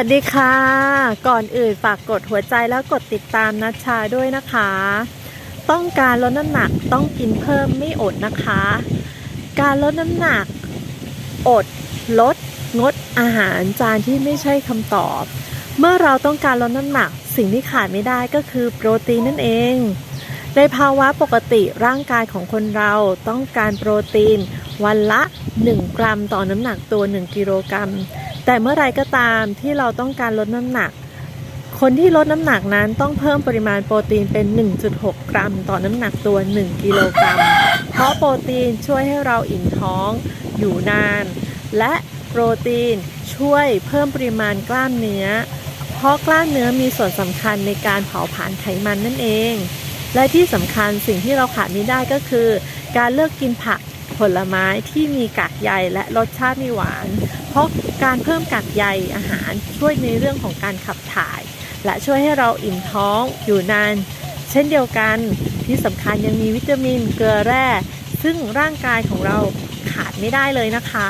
วัสดีค่ะ ก่อนอื่นฝากกดหัวใจแล้วกดติดตามนัชชาด้วยนะคะ ต้องการลดน้ำหนักต้องกินเพิ่มไม่อดนะคะ การลดน้ำหนัก อด ลด งดอาหารจานที่ไม่ใช่คำตอบ เมื่อเราต้องการลดน้ำหนักสิ่งที่ขาดไม่ได้ก็คือโปรตีนนั่นเอง ในภาวะปกติร่างกายของคนเราต้องการโปรตีน วันละ 1 กรัมต่อน้ำหนักตัว 1 กิโลกรัม แต่เมื่อไรก็ตามที่เราต้องการลดน้ำหนัก คนที่ลดน้ำหนักนั้นต้องเพิ่มปริมาณโปรตีนเป็น 1.6 กรัม ต่อน้ำหนักตัว 1 กิโลกรัม เพราะโปรตีนช่วยให้เราอิ่มท้องอยู่นาน และโปรตีนช่วยเพิ่มปริมาณกล้ามเนื้อ เพราะกล้ามเนื้อมีส่วนสำคัญในการเผาผลาญไขมันนั่นเอง และที่สำคัญสิ่งที่เราขาดไม่ได้ก็คือ การเลือกกินผักผลไม้ที่มีกากใยและรสชาติไม่หวาน เพราะ การเพิ่มกากใยอาหารช่วยในเรื่องของการขับถ่าย และช่วยให้เราอิ่มท้องอยู่นาน เช่นเดียวกันที่สำคัญยังมีวิตามินเกลือแร่ ซึ่งร่างกายของเราขาดไม่ได้เลยนะคะ